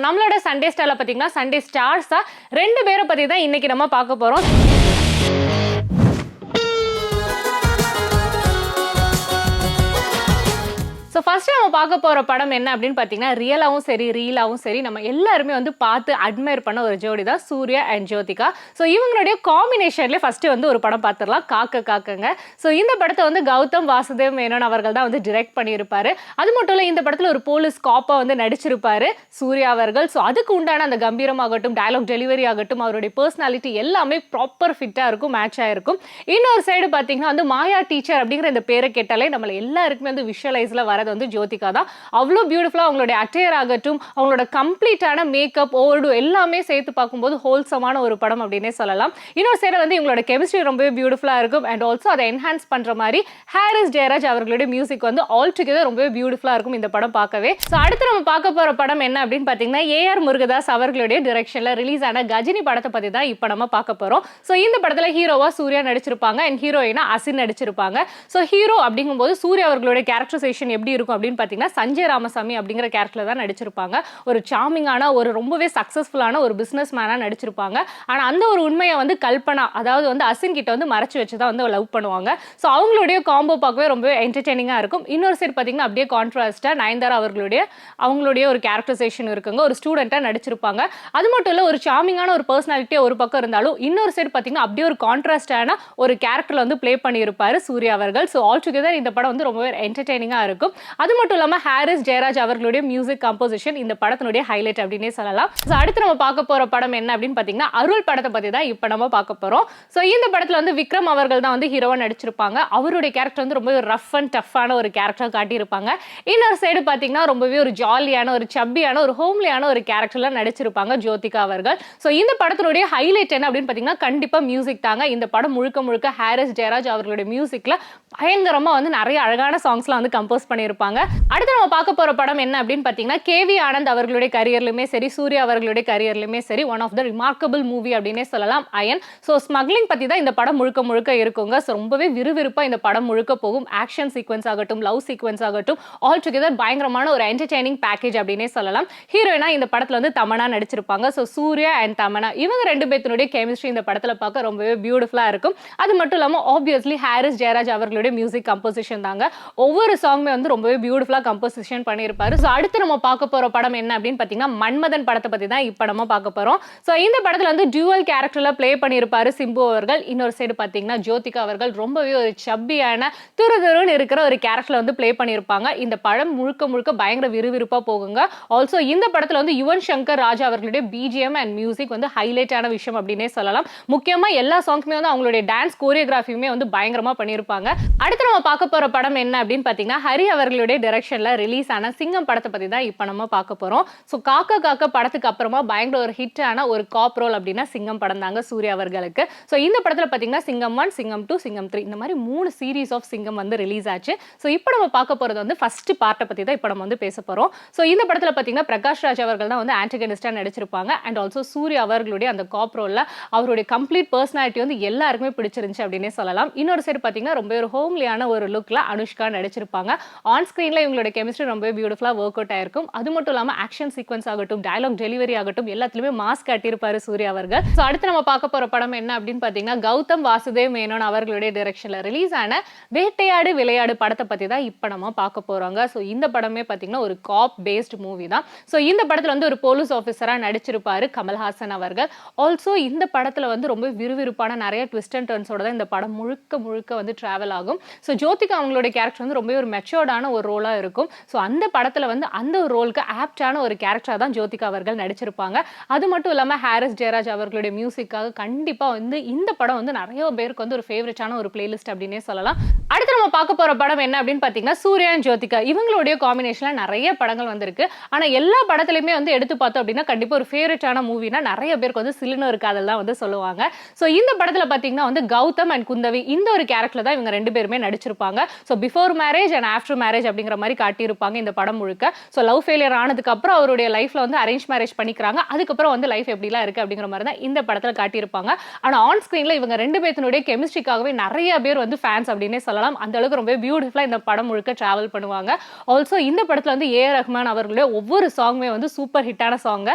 நம்மளோட சண்டே ஸ்டாரில் பார்த்தீங்கன்னா சண்டே ஸ்டார்ஸாக ரெண்டு பேரை பற்றி தான் இன்னைக்கு நம்ம பார்க்க போகிறோம் ஸோ ஃபஸ்ட்டு நம்ம பார்க்க போகிற படம் என்ன அப்படின்னு பார்த்தீங்கன்னா ரியலாகவும் சரி ரீலாகவும் சரி நம்ம எல்லாருமே வந்து பார்த்து அட்மையர் பண்ண ஒரு ஜோடி தான் சூர்யா அண்ட் ஜோதிகா. ஸோ இவங்களுடைய காம்பினேஷன்லேயே ஃபஸ்ட்டு வந்து ஒரு படம் பார்த்துடலாம். காக்க காக்கங்க. ஸோ இந்த படத்தை வந்து கௌதம் வாசுதேவ் மேனன் அவர்கள் தான் வந்து டிரெக்ட் பண்ணியிருப்பாரு. அது மட்டும் இல்லை இந்த படத்தில் ஒரு போலீஸ் காப்பாக வந்து நடிச்சிருப்பார் சூர்யா அவர்கள். ஸோ அதுக்கு உண்டான அந்த கம்பீரமாகட்டும் டயலாக் டெலிவரி ஆகட்டும் அவருடைய பர்சனாலிட்டி எல்லாமே ப்ராப்பர் ஃபிட்டாக இருக்கும் மேட்ச் ஆகிருக்கும் இன்னொரு சைடு பார்த்தீங்கன்னா வந்து மாயா டீச்சர் அப்படிங்கிற இந்த பேரை கேட்டாலே நம்மளை எல்லாருக்குமே வந்து விஷுவலைஸில் வரது வந்து ஜோதிகா தான். அவ்வளோ பியூட்டிஃபுல்லாக அவங்களுடைய அட்டையர் ஆகட்டும் அவங்களோட கம்ப்ளீட்டான மேக்கப் ஓல்டு எல்லாமே சேர்த்து பார்க்கும்போது ஹோல்சமான ஒரு படம் அப்படின்னே சொல்லலாம். இன்னொரு சைடு வந்து இவங்களோட கெமிஸ்ட்ரி ரொம்பவே பியூட்டிஃபுல்லாக இருக்கும். அண்ட் ஆல்சோ அதை என்ஹான்ஸ் பண்ணுற மாதிரி ஹாரிஸ் ஜெயராஜ் அவர்களுடைய மியூசிக் வந்து ஆல் டுகெதர் ரொம்பவே பியூட்டிஃபுல்லாக இருக்கும் இந்த படம் பார்க்கவே. ஸோ அடுத்து நம்ம பார்க்க போகிற படம் என்ன அப்படின்னு பார்த்தீங்கன்னா ஏஆர் முருகதாஸ் அவர்களுடைய டிரெக்ஷனில் ரிலீஸ் ஆன கஜினி படத்தை பற்றி தான் இப்போ நம்ம பார்க்க போகிறோம் ஸோ இந்த படத்தில் ஹீரோவா சூர்யா நடிச்சிருப்பாங்க. அண்ட் ஹீரோயினா அசின் நடிச்சிருப்பாங்க. ஸோ ஹீரோ அப்படிங்கும்போது சூர்யா அவர்களுடைய கேரக்டரைசேஷன் எப்படி இருக்கும் அப்படின்னு பார்த்தீங்கன்னா சஞ்சய் ராமசாமி அப்படிங்கிற கேரக்டர் தான் நடிச்சிருப்பாங்க. ஒரு சாமிங்கான ஒரு ரொம்பவே சக்ஸஸ்ஃபுல்லான ஒரு பிஸ்னஸ் மேனாக நடிச்சிருப்பாங்க. ஆனால் அந்த ஒரு உண்மையை வந்து கல்பனா அதாவது வந்து அசின் கிட்ட வந்து மறைச்சு வச்சு தான் வந்து லவ் பண்ணுவாங்க. ஸோ அவங்களுடைய காம்போ பார்க்கவே ரொம்பவே என்டர்டெய்னிங்காக இருக்கும். இன்னொரு சைடு பார்த்தீங்கன்னா அப்படியே கான்ட்ராஸ்ட்டாக நயன்தாரா அவர்களுடைய அவங்களுடைய ஒரு கேரக்டரைசேஷன் இருக்குங்க. ஒரு ஸ்டூடெண்ட்டாக நடிச்சிருப்பாங்க. அது மட்டும் இல்லை ஒரு சாமிங்கான ஒரு பர்சனாலிட்டியாக ஒரு பக்கம் இருந்தாலும் இன்னொரு சைடு பார்த்தீங்கன்னா அப்படியே ஒரு கான்ட்ராஸ்டான ஒரு கேரக்டரில் வந்து ப்ளே பண்ணியிருப்பார் சூர்யா அவர்கள். ஸோ ஆல் டுகெதர் இந்த படம் வந்து ரொம்பவே என்டர்டெய்னிங்காக இருக்கும். அது மட்டும் இல்லாமல் ஹாரிஸ் ஜெயராஜ் அவர்களுடைய மியூசிக் கம்போசிஷன் இந்த படத்தினுடைய ஹைலைட் அப்படின்னே சொல்லலாம். ஸோ அடுத்து நம்ம பார்க்க போகிற படம் என்ன அப்படின்னு பார்த்தீங்கன்னா அருள் படத்தை பற்றி தான் இப்போ நம்ம பார்க்க போகிறோம் ஸோ இந்த படத்தில் வந்து விக்ரம் அவர்கள் தான் வந்து ஹீரோவாக நடிச்சிருப்பாங்க. அவருடைய கேரக்டர் வந்து ரொம்பவே ரஃப் அண்ட் டஃப்பான ஒரு கேரக்டராக காட்டியிருப்பாங்க. இன்னொரு சைடு பார்த்தீங்கன்னா ரொம்பவே ஒரு ஜாலியான ஒரு சப்பியான ஒரு ஹோம்லியான ஒரு கேரக்டர்லாம் நடிச்சிருப்பாங்க ஜோதிகா அவர்கள். ஸோ இந்த படத்தினுடைய ஹைலைட் என்ன அப்படின்னு பார்த்தீங்கன்னா கண்டிப்பாக மியூசிக் தாங்க. இந்த படம் முழுக்க முழுக்க ஹாரிஸ் ஜெயராஜ் அவர்களுடைய மியூசிக்கில் பயங்கரமாக வந்து நிறைய அழகான சாங்ஸ்லாம் வந்து கம்போஸ் பண்ணியிருப்பாங்க. அடுத்து நம்ம பார்க்க போகிற படம் என்ன அப்படின்னு பார்த்தீங்கன்னா கேவி ஆனந்த் அவர்களுடைய கரியர்லையுமே சரி சூர்யா அவர்களுடைய கரியர்லையுமே சரி one of the remarkable movie அப்படின்னே சொல்லலாம் அயன். ஸோ ஸ்மக்லிங் பற்றி தான் இந்த படம் முழுக்க முழுக்க இருக்குங்க. ஸோ ரொம்பவே விறுவிறுப்பாக இந்த படம் முழுக்க போகும். ஆக்ஷன் சீக்வன்ஸ் ஆகட்டும் லவ் சீக்வன்ஸ் ஆகட்டும் ஆல் டுகெதர் பயங்கரமான ஒரு என்டர்டைனிங் பேக்கேஜ் அப்படின்னே சொல்லலாம். ஹீரோயினா இந்த படத்தில் வந்து தமனா நடிச்சிருப்பாங்க. ஸோ சூர்யா அண்ட் தமனா இவங்க ரெண்டு பேர்த்தினுடைய கெமிஸ்ட்ரி இந்த படத்தில் பார்க்க ரொம்பவே பியூட்டிஃபுல்லாக இருக்கும். அது மட்டும் இல்லாமல் ஆப்வியஸ்லி ஹாரிஸ் ஜெயராஜ் அவர்களுடைய மியூசிக் கம்போசிஷன் தாங்க. ஒவ்வொரு சாங்குமே வந்து ரொம்பவே பியூட்டிஃபுல்லாக கம்போசிஷன் பண்ணியிருப்பாரு. ஸோ அடுத்து நம்ம பார்க்க போகிற படம் என்ன அப்படின்னு பார்த்தீங்கன்னா மன்மதன் படத்தை பற்றி தான் இப்போ பார்க்க போகிறோம் ஸோ இந்த படத்தில் வந்து டியூவல் கேரக்டரில் ப்ளே பண்ணியிருப்பாரு சிம்பு அவர்கள். இன்னொரு சைடு பார்த்தீங்கன்னா ஜோதிகா அவர்கள் ரொம்பவே ஒரு சப்பியான துரு துருன்னு இருக்கிற ஒரு கேரக்டரில் வந்து ப்ளே பண்ணியிருப்பாங்க. இந்த படம் முழுக்க முழுக்க பயங்கர விறுவிறுப்பாக போகுங்க. ஆல்சோ இந்த படத்தில் வந்து யுவன் சங்கர் ராஜா அவர்களுடைய பிஜிஎம் அண்ட் மியூசிக் வந்து ஹைலைட்டான விஷயம் அப்படின்னே சொல்லலாம். முக்கியமாக எல்லா சாங்ஸுமே வந்து அவங்களுடைய டான்ஸ் கோரியோகிராஃபியுமே வந்து பயங்கரமாக பண்ணியிருப்பாங்க. அடுத்து நம்ம பார்க்க போகிற படம் என்ன அப்படின்னு பார்த்தீங்கன்னா ஹரி அவர்களுடைய டைரக்ஷனில் ரிலீஸ் ஆன சிங்கம் படத்தை பற்றி தான் இப்போ நம்ம பார்க்க போகிறோம் ஸோ காக்க காக்க படத்துக்கு அப்புறமா பயங்கர ஒரு ஹிட் ஆன ஒரு காப் ரோல் அப்படின்னா சிங்கம் படம் தாங்க சூர்யா அவர்களுக்கு. ஸோ இந்த படத்தில் பார்த்தீங்கன்னா சிங்கம் ஒன் சிங்கம் டூ சிங்கம் த்ரீ இந்த மாதிரி மூணு சீரீஸ் ஆஃப் சிங்கம் வந்து ரிலீஸ் ஆச்சு. ஸோ இப்போ நம்ம பார்க்க போகிறது வந்து ஃபர்ஸ்ட் பார்ட்டை பற்றி தான் இப்போ நம்ம வந்து பேச போகிறோம் ஸோ இந்த படத்தில் பார்த்தீங்கன்னா பிரகாஷ் ராஜ் அவர்கள் தான் வந்து ஆன்டகனிஸ்டாக நடிச்சிருப்பாங்க. அண்ட் ஆல்சோ சூர்யா அவர்களுடைய அந்த காப் ரோலில் அவருடைய கம்ப்ளீட் பர்சனாலிட்டி வந்து எல்லாருக்குமே பிடிச்சிருந்துச்சு அப்படின்னே சொல்லலாம். இன்னொரு சைடு பார்த்தீங்கன்னா ரொம்ப ஒரு ஹோம்லியான ஒரு லுக்கில் அனுஷ்கா நடிச்சிருப்பாங்க. ஆன் ஸ்க்ரீனில் இவங்களோட கெமிஸ்ட்ரி ரொம்பவே பியூட்டிஃபுல்லாக ஒர்க் அவுட் ஆயிருக்கும். அது மட்டும் இல்லாமல் ஆக்ஷன் சீக்வன்ஸ் ஆகட்டும் டயலாக் டெலிவரி ஆகட்டும் எல்லாத்துலேயுமே மாஸ்க் காட்டியிருப்பாரு சூர்யா அவர்கள். ஸோ அடுத்து நம்ம பார்க்க போகிற படம் என்ன அப்படின்னு பார்த்தீங்கன்னா கௌதம் வாசுதேவ் மேனோன் அவர்களுடைய டைரக்ஷனில் ரிலீஸ் ஆன வேட்டையாடு விளையாடு படத்தை பற்றி தான் இப்போ நம்ம பார்க்க போகிறோங்க ஸோ இந்த படமே பார்த்தீங்கன்னா ஒரு காப் பேஸ்ட் மூவி தான். ஸோ இந்த படத்தில் வந்து ஒரு போலீஸ் ஆஃபீஸராக நடிச்சிருப்பார் கமல்ஹாசன் அவர்கள். ஆல்சோ இந்த படத்தில் வந்து ரொம்ப விறுவிறுப்பான நிறைய ட்விஸ்ட் அண்ட் டர்ன்ஸோட தான் இந்த படம் முழுக்க முழுக்க வந்து ட்ராவல் ஆகும். ஸோ ஜோதிகா அவங்களுடைய கேரக்டர் வந்து ரொம்பவே ஒரு மெச்சோர்டான ஒரு ரோலாக இருக்கும். ஸோ அந்த படத்தில் வந்து அந்த ஒரு ரோலுக்கு ஆப்டான ஒரு கேரக்டராக தான் ஜோதிகா அவர்கள் நடிச்சிருப்பாங்க. அது மட்டும் இல்லாமல் ஹாரிஸ் ஜெயராஜ் அவர்களுடைய மியூசிக்காக கண்டிப்பாக வந்து இந்த படம் வந்து நிறைய பேருக்கு வந்து ஒரு ஃபேவரட்டான ஒரு பிளேலிஸ்ட் அப்படின்னே சொல்லலாம். அடுத்து நம்ம பார்க்க போகிற படம் என்ன அப்படின்னு பார்த்தீங்கன்னா சூர்யா ஜோதிகா. இவங்களுடைய காம்பினேஷனில் நிறைய படங்கள் வந்திருக்கு. ஆனால் எல்லா படத்துலையுமே வந்து எடுத்து பார்த்தோம் அப்படின்னா கண்டிப்பாக ஒரு ஃபேவரட்டான மூவினா நிறைய பேருக்கு வந்து சில்லுன்னு காதல் தான் வந்து சொல்லுவாங்க. ஸோ இந்த படத்தில் பார்த்தீங்கன்னா வந்து கௌதம் அண்ட் குந்தவி இந்த ஒரு கேரக்டர் தான் இவங்க ரெண்டு பேருமே நடிச்சிருப்பாங்க. So before marriage and after marriage marriage அப்படிங்கிற மாதிரி காட்டியிருப்பாங்க இந்த படம் முழுக்க. ஸோ லவ் ஃபெயிலியர் ஆனதுக்கு அப்புறம் அவருடைய லைஃப்ல வந்து அரேஞ்ச் மேரேஜ் பண்ணிக்கிறாங்க. அதுக்கப்புறம் வந்து லைஃப் எப்படிலாம் இருக்கு அப்படிங்கிற மாதிரி தான் இந்த படத்தில் காட்டியிருப்பாங்க. ஆனால் ஆன் ஸ்க்ரீனில் இவங்க ரெண்டு பேத்தினுடைய கெமிஸ்ட்ரிக்காகவே நிறைய பேர் வந்து ஃபேன்ஸ் அப்படின்னே சொல்லலாம். அந்த அளவுக்கு ரொம்ப பியூட்டிஃபுல்லாக இந்த படம் முழுக்க டிராவல் பண்ணுவாங்க. ஆல்சோ இந்த படத்துல வந்து ஏ ரஹ்மான் அவர்களுடைய ஒவ்வொரு சாங்குமே வந்து சூப்பர் ஹிட்டான சாங்